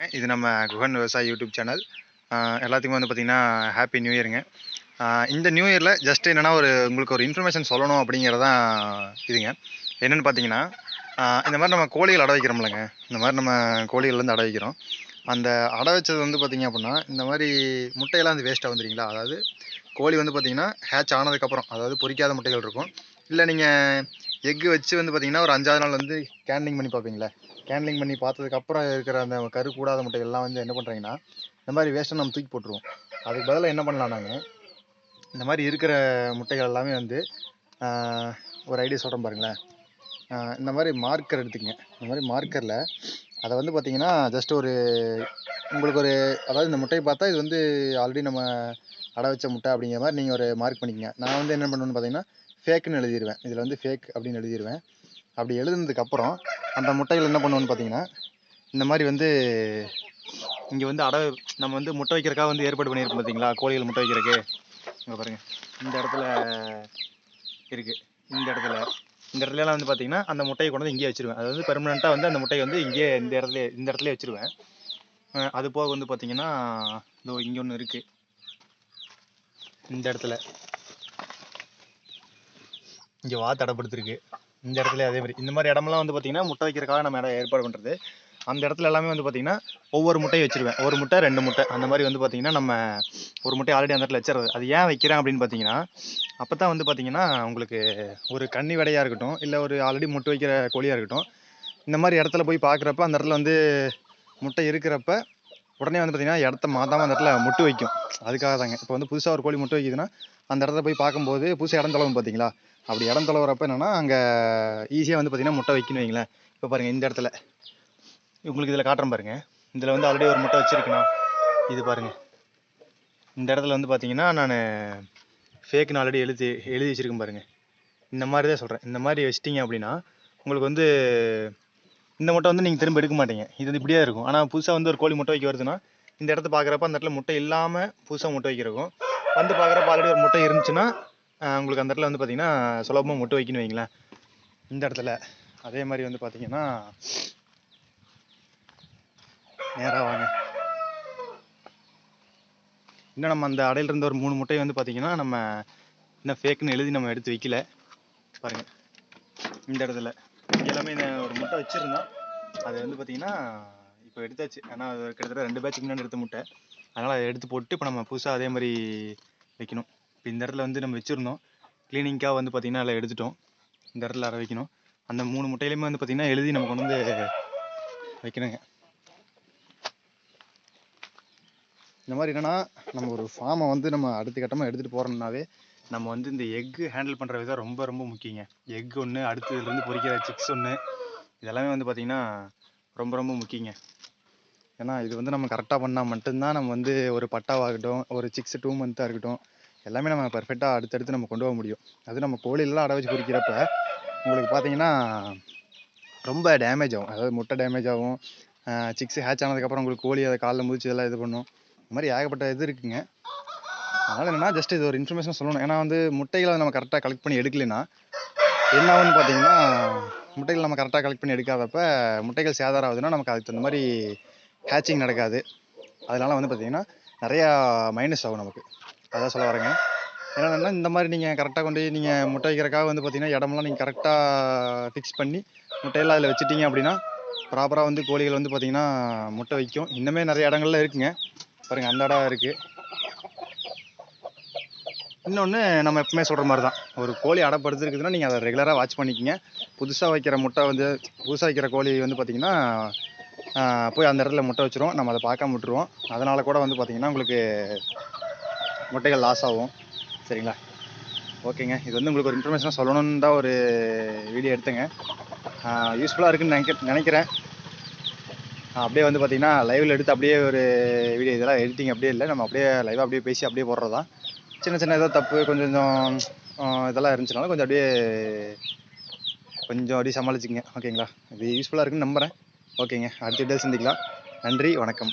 இது நம்ம குஹன் விவசாய யூடியூப் சேனல். எல்லாத்துக்குமே வந்து பார்த்திங்கன்னா ஹாப்பி நியூ இயருங்க இந்த நியூ இயரில் ஜஸ்ட் என்னென்னா ஒரு உங்களுக்கு ஒரு இன்ஃபர்மேஷன் சொல்லணும் அப்படிங்கிறதான் இதுங்க. என்னென்னு பார்த்தீங்கன்னா இந்த மாதிரி நம்ம கோழிகள் அடை வைக்கிறோம்லங்க. இந்த மாதிரி நம்ம கோழிகள்லேருந்து அடை வைக்கிறோம். அந்த அடை வச்சது வந்து பார்த்திங்க அப்படின்னா இந்த மாதிரி முட்டையெல்லாம் வந்து வேஸ்ட்டாக வந்துடுங்களா அதாவது கோழி வந்து பார்த்திங்கன்னா ஹேட்ச் ஆனதுக்கப்புறம் அதாவது பொறிக்காத முட்டைகள் இருக்கும். இல்லை நீங்கள் எக்கு வச்சு வந்து பார்த்தீங்கன்னா ஒரு அஞ்சாவது நாள் வந்து கேன்லிங் பண்ணி பார்ப்பீங்களா? கேன்லிங் பண்ணி பார்த்ததுக்கப்புறம் இருக்கிற அந்த கரு கூடாத முட்டைகள்லாம் வந்து என்ன பண்ணுறீங்கன்னா இந்த மாதிரி வேஸ்ட்டை நம்ம தூக்கி போட்டுருவோம். அதுக்கு பதிலாக என்ன பண்ணலாம் நாங்கள் இந்த மாதிரி இருக்கிற முட்டைகள் எல்லாமே வந்து ஒரு ஐடியா சொல்கிறேன் பாருங்களேன். இந்த மாதிரி மார்க்கர் எடுத்துக்கங்க. இந்த மாதிரி மார்க்கரில் அதை வந்து பார்த்தீங்கன்னா ஜஸ்ட் ஒரு உங்களுக்கு ஒரு அதாவது இந்த முட்டையை பார்த்தா இது வந்து ஆல்ரெடி நம்ம அடை வச்ச முட்டை அப்படிங்கிற மாதிரி நீங்கள் ஒரு மார்க் பண்ணிக்கங்க. நான் வந்து என்ன பண்ணுவேன்னு பார்த்தீங்கன்னா ஃபேக்குன்னு எழுதிடுவேன் இதில் வந்து ஃபேக் அப்படின்னு எழுதிடுவேன் அப்படி எழுதுனதுக்கப்புறம் அந்த முட்டைகள் என்ன பண்ணுவோன்னு பார்த்தீங்கன்னா இந்த மாதிரி வந்து இங்கே வந்து அடை நம்ம வந்து முட்டை வைக்கிறக்காக வந்து ஏற்பாடு பண்ணியிருக்கோம் பார்த்தீங்களா கோழிகள் முட்டை வைக்கிறக்கு இங்கே பாருங்கள் இந்த இடத்துல இருக்குது இந்த இடத்துல. இந்த இடத்துலலாம் வந்து பார்த்தீங்கன்னா அந்த முட்டையை கொண்டு வந்து இங்கேயே வச்சுருவேன். அதாவது பெர்மனெண்ட்டாக வந்து அந்த முட்டையை வந்து இங்கேயே இந்த இடத்துல இந்த இடத்துல வச்சிருவேன். அது போக வந்து பார்த்தீங்கன்னா இதோ இங்கே ஒன்று இருக்குது இந்த இடத்துல. இங்கே வா தடப்படுத்திருக்கு. இந்த இடத்துல அதே மாதிரி இந்த மாதிரி இடமெல்லாம் வந்து பார்த்தீங்கன்னா முட்டை வைக்கிறக்காக நம்ம இடம் ஏற்பாடு பண்ணுறது அந்த இடத்துல எல்லாமே வந்து பார்த்தீங்கன்னா ஒவ்வொரு முட்டையும் வச்சிருவேன். ஒரு முட்டை ரெண்டு முட்டை. அந்த மாதிரி வந்து பார்த்தீங்கன்னா நம்ம ஒரு முட்டை ஆல்ரெடி அந்த இடத்துல வச்சிடுறது. அது ஏன் வைக்கிறேன் அப்படின்னு பார்த்தீங்கன்னா அப்போ தான் வந்து பார்த்தீங்கன்னா உங்களுக்கு ஒரு கன்னி விடையாக இருக்கட்டும் இல்லை ஒரு ஆல்ரெடி முட்டை வைக்கிற கோழியாக இருக்கட்டும் இந்த மாதிரி இடத்துல போய் பார்க்குறப்ப அந்த இடத்துல வந்து முட்டை இருக்கிறப்ப உடனே வந்து பார்த்தீங்கன்னா இடத்த மாதாம அந்த இடத்துல முட்டை வைக்கும். அதுக்காக தாங்க. இப்போ வந்து புதுசாக ஒரு கோழி முட்டை வைக்குதுன்னா அந்த இடத்துல போய் பார்க்கும்போது புதுசாக இடம் தொலைவும் பார்த்தீங்களா அப்படி இடம் தொலைவுறப்ப என்னென்னா அங்கே ஈஸியாக வந்து பார்த்தீங்கன்னா முட்டை வைக்கணும் வைங்களேன். இப்போ பாருங்கள் இந்த இடத்துல. உங்களுக்கு இதில் காட்டுறேன் பாருங்கள் இதில் வந்து ஆல்ரெடி ஒரு முட்டை வச்சிருக்கேனா இது பாருங்கள் இந்த இடத்துல வந்து பார்த்தீங்கன்னா நான் ஃபேக்னு ஆல்ரெடி எழுதி எழுதி வச்சுருக்கேன் பாருங்கள் இந்த மாதிரி தான் சொல்கிறேன் இந்த மாதிரி வச்சிட்டிங்க அப்படின்னா உங்களுக்கு வந்து இந்த முட்டை வந்து நீங்கள் திரும்ப எடுக்க மாட்டீங்க. இது வந்து இப்படியே இருக்கும். ஆனால் புதுசாக வந்து ஒரு கோழி முட்டை வைக்க வருதுன்னா இந்த இடத்த பார்க்குறப்ப அந்த இடத்துல முட்டை இல்லாமல் புதுசாக முட்டை வைக்கிறக்கும் வந்து பார்க்குறப்ப ஆல்ரெடி ஒரு முட்டை இருந்துச்சுன்னா உங்களுக்கு அந்த இடத்துல வந்து பார்த்தீங்கன்னா சுலபமாக முட்டை வைக்கணும் வைங்களேன். இந்த இடத்துல. அதே மாதிரி வந்து பார்த்தீங்கன்னா நேராக வாங்க. இன்னும் நம்ம அந்த அடையில் இருந்த ஒரு மூணு முட்டையை வந்து பார்த்தீங்கன்னா நம்ம இன்னும் ஃபேக்குன்னு எழுதி நம்ம எடுத்து வைக்கல. பாருங்கள் இந்த இடத்துல. எல்லாமே ஒரு முட்டை வச்சுருந்தோம். அது வந்து பார்த்தீங்கன்னா இப்போ எடுத்தாச்சு. ஏன்னா அது கிட்டத்தட்ட ரெண்டு பேட்சுக்கு முன்னாடி எடுத்த முட்டை. அதனால் அதை எடுத்து போட்டு இப்போ நம்ம புதுசாக அதே மாதிரி வைக்கணும். இப்போ இந்த இடத்துல வந்து நம்ம வச்சுருந்தோம். க்ளீனிங்காக வந்து பார்த்தீங்கன்னா அதில் எடுத்துட்டோம். இந்த இடத்துல அரை வைக்கணும். அந்த மூணு முட்டையிலுமே வந்து பார்த்தீங்கன்னா எழுதி நம்ம கொண்டு வந்து வைக்கணுங்க. இந்த மாதிரி என்னன்னா நம்ம ஒரு ஃபார்மை வந்து நம்ம அடுத்த கட்டமாக எடுத்துகிட்டு போகிறோம்னாவே நம்ம வந்து இந்த எக்கு ஹேண்டில் பண்ணுற விதம் ரொம்ப ரொம்ப முக்கியங்க. எக் ஒன்று அடுத்ததுலேருந்து பொரிக்கிற சிக்ஸ் ஒன்று இதெல்லாமே வந்து பார்த்திங்கன்னா ரொம்ப ரொம்ப முக்கியங்க. ஏன்னா இது வந்து நம்ம கரெக்டாக பண்ணால் மட்டும்தான் நம்ம வந்து ஒரு பட்டாவாகட்டும் ஒரு சிக்ஸ் டூ மந்த்தாக இருக்கட்டும் எல்லாமே நம்ம பர்ஃபெக்டாக அடுத்தடுத்து நம்ம கொண்டு போக முடியும். அது நம்ம கோழிலாம் அடை வச்சு பொறிக்கிறப்ப உங்களுக்கு பார்த்தீங்கன்னா ரொம்ப டேமேஜ் ஆகும். அதாவது முட்டை டேமேஜ் ஆகும். சிக்ஸ் ஹேட்ச் ஆனதுக்கப்புறம் உங்களுக்கு கோழி அதை காலில் முதிச்சு இதெல்லாம் இது பண்ணும். இந்த மாதிரி ஏகப்பட்ட இது இருக்குங்க. அதனால் என்னன்னா ஜஸ்ட் இது ஒரு இன்ஃபர்மேஷன் சொல்லணும். ஏன்னா வந்து முட்டைகளை நம்ம கரெக்டாக கலெக்ட் பண்ணி எடுக்கலைன்னா என்ன ஆகுன்னு பார்த்தீங்கன்னா முட்டைகள் நம்ம கரெக்டாக கலெக்ட் பண்ணி எடுக்காதப்ப முட்டைகள் சேதாரம் ஆகுதுன்னா நமக்கு அதுக்கு தகுந்த மாதிரி ஹேச்சிங் நடக்காது. அதனால வந்து பார்த்தீங்கன்னா நிறையா மைனஸ் ஆகும் நமக்கு. அதான் சொல்ல வரேங்க. என்னென்னா இந்த மாதிரி நீங்கள் கரெக்டாக கொண்டு போய் நீங்கள் முட்டை வைக்கிறக்காக வந்து பார்த்தீங்கன்னா இடமெல்லாம் நீங்கள் கரெக்டாக ஃபிக்ஸ் பண்ணி முட்டையெல்லாம் அதில் வச்சுட்டீங்க அப்படின்னா ப்ராப்பராக வந்து கோழிகள் வந்து பார்த்தீங்கன்னா முட்டை வைக்கும். இன்னுமே நிறைய இடங்கள்ல இருக்குங்க. பாருங்கள் அந்த இடம் இருக்குது இன்னொன்று நம்ம எப்பவுமே சொல்கிற மாதிரி தான் ஒரு கோழி அடைப்படுத்துருக்குதுன்னா நீங்கள் அதை ரெகுலராக வாட்ச் பண்ணிக்கோங்க. புதுசாக வைக்கிற முட்டை வந்து புதுசாக வைக்கிற கோழி வந்து பார்த்திங்கன்னா போய் அந்த இடத்துல முட்டை வச்சிரும் நம்ம அதை பார்க்காம விட்டுருவோம். அதனால் கூட வந்து பார்த்திங்கன்னா உங்களுக்கு முட்டைகள் லாஸ் ஆகும். சரிங்களா? ஓகேங்க. இது வந்து உங்களுக்கு ஒரு இன்ஃபர்மேஷனாக சொல்லணும்னு தான் ஒரு வீடியோ எடுத்தேங்க. யூஸ்ஃபுல்லாக இருக்குன்னு நினைக்க நினைக்கிறேன். அப்படியே வந்து பார்த்திங்கன்னா லைவில் எடுத்து அப்படியே ஒரு வீடியோ இதெல்லாம் எடிட்டிங் அப்படியே இல்லை. நம்ம அப்படியே லைவாக அப்படியே பேசி அப்படியே போடுறது தான் சின்ன சின்ன ஏதோ தப்பு கொஞ்சம் கொஞ்சம் இதெல்லாம் இருந்துச்சுனாலும் கொஞ்சம் அப்படியே கொஞ்சம் அப்படியே சமாளிச்சுங்க ஓகேங்களா இது யூஸ்ஃபுல்லாக இருக்குன்னு நம்புகிறேன் ஓகேங்க அடுத்த வீடியோ சந்திக்கலாம். நன்றி வணக்கம்.